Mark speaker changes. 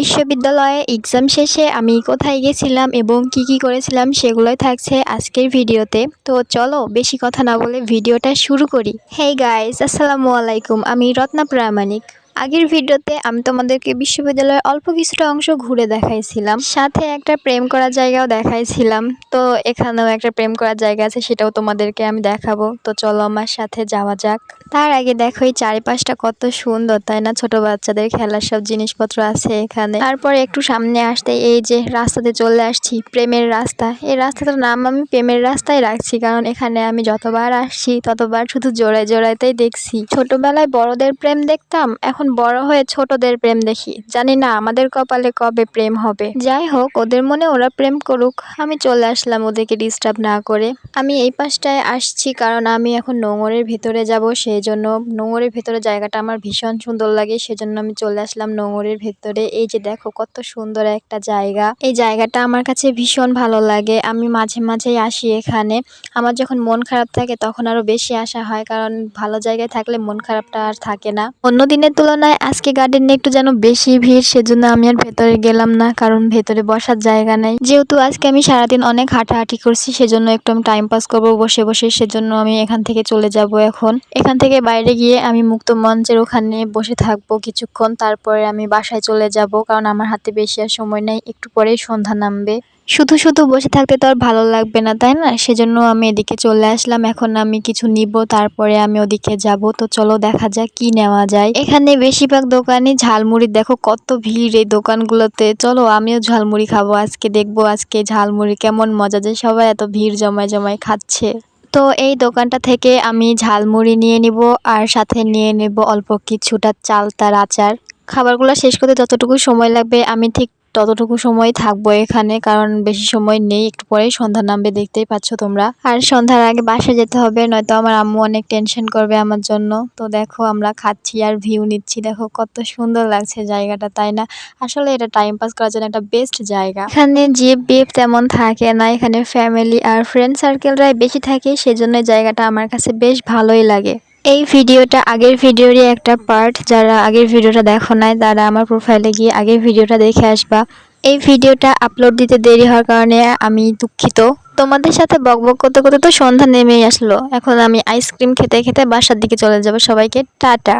Speaker 1: বিশ্ববিদ্যালয়ে এক্সাম শেষে আমি কোথায় গেছিলাম এবং কি কি করেছিলাম সেগুলোই থাকছে আজকের ভিডিওতে। তো চলো বেশি কথা না বলে ভিডিওটা শুরু করি। হেই গাইজ আসসালামু আলাইকুম, আমি রত্না প্রামাণিক। আগের ভিডিওতে আমি তোমাদেরকে বিশ্ববিদ্যালয়ের অল্প কিছুটা অংশ ঘুরে দেখাইছিলাম। সাথে একটা প্রেম করার জায়গাও দেখাইছিলাম। তো এখানেও একটা প্রেম করার জায়গা আছে, সেটাও তোমাদেরকে আমি দেখাবো। তো চলো আমার সাথে যাওয়া যাক। তার আগে দেখো, এই চারিপাশটা কত সুন্দর, তাই না? ছোট বাচ্চাদের খেলার সব জিনিসপত্র আছে এখানে। তারপর একটু সামনে আসতে, এই যে রাস্তাতে চলে আসছি, প্রেমের রাস্তা। এই রাস্তাটার নাম আমি প্রেমের রাস্তায় রাখছি, কারণ এখানে আমি যতবার আসছি, ততবার শুধু জোড়ায় জোড়াইতেই দেখছি। ছোটবেলায় বড়দের প্রেম দেখতাম, এখন বড় হয়ে ছোটদের প্রেম দেখি, জানি না আমাদের কপালে কবে প্রেম হবে। যাই হোক ওদের মনে ওরা প্রেম করুক, আমি চলে আসলাম ওদেরকে ডিস্টার্ব না করে। আমি এই পাশটায় আসছি কারণ আমি এখন নোঙরের ভিতরে যাব সেই জন্য নোঙরের ভিতরে জায়গাটা আমার ভীষণ সুন্দর লাগে, সেজন্য আমি চলে আসলাম নোঙরের ভিতরে। এই যে দেখো, কত সুন্দর একটা জায়গা। এই জায়গাটা আমার কাছে ভীষণ ভালো লাগে, আমি মাঝে মাঝেই আসি এখানে। আমার যখন মন খারাপ থাকে, তখন আরও বেশি আসা হয়, কারণ ভালো জায়গায় থাকলে মন খারাপটা আর থাকে না। অন্য দিনের তুলনায় আজকে গার্ডেনে একটু যেন বেশি ভিড়, সেজন্য আমি আর ভেতরে গেলাম না, কারণ ভেতরে বসার জায়গা নেই। যেহেতু আজকে আমি সারাদিন অনেক হাঁটাহাঁটি করছি, সেজন্য একটু আমি টাইম পাস করব বসে বসে, সেজন্য আমি এখান থেকে চলে যাব এখন। এখান থেকে বাইরে গিয়ে আমি মুক্ত মঞ্চের ওখানে বসে থাকব কিছুক্ষণ, তারপরে আমি বাসায় চলে যাব, কারণ আমার হাতে বেশি আর সময় নেই, একটু পরেই সন্ধ্যা নামবে। শুধু শুধু বসে থাকতে তো আর ভালো লাগবে না, তাই না? সেজন্য আমি এদিকে চলে আসলাম। এখন আমি কিছু নিব, তারপরে আমি ওদিকে যাব। তো চলো দেখা যাক কি নেওয়া যায়। এখানে বেশিরভাগ দোকানে ঝালমুড়ি। দেখো কত ভিড় এই দোকানগুলোতে। চলো আমিও ঝালমুড়ি খাব, আজকে দেখব আজকে ঝালমুড়ি কেমন মজা যে সবাই এত ভিড় জমায় জমায় খাচ্ছে। তো এই দোকানটা থেকে আমি ঝালমুড়ি নিয়ে নিব, আর সাথে নিয়ে নেব অল্প কিছুটা চাল তার আচার। খাবারগুলো শেষ করতে যতটুকু সময় লাগবে, আমি ঠিক ততটুকু সময় থাকব এখানে, কারণ বেশি সময় নেই, একটু পরেই সন্ধ্যা নামবে, দেখতেই পাচ্ছ তোমরা। আর সন্ধ্যার আগে বাসায় যেতে হবে, নয়তো আমার আম্মু অনেক টেনশন করবে আমার জন্য। তো দেখো, আমরা খাচ্ছি আর ভিউ নিচ্ছি। দেখো, কত সুন্দর লাগছে জায়গাটা, তাই না? আসলে এটা টাইম পাস করার জন্য একটা বেস্ট জায়গা। এখানে যে বেপ তেমন থাকে না, এখানে ফ্যামিলি আর ফ্রেন্ড সার্কেলরাই বেশি থাকে সেজন্য জায়গাটা আমার কাছে বেশ ভালোই লাগে। এই ভিডিওটা আগের ভিডিওরই একটা পার্ট যারা আগের ভিডিওটা দেখো নাই, তারা আমার প্রোফাইলে গিয়ে আগের ভিডিওটা দেখে আসবা। এই ভিডিওটা আপলোড দিতে দেরি হওয়ার কারণে আমি দুঃখিত। তোমাদের সাথে বকবক করতে করতে তো সন্ধ্যা নেমেই আসলো। এখন আমি আইসক্রিম খেতে খেতে বাসার দিকে চলে যাব। সবাইকে টাটা।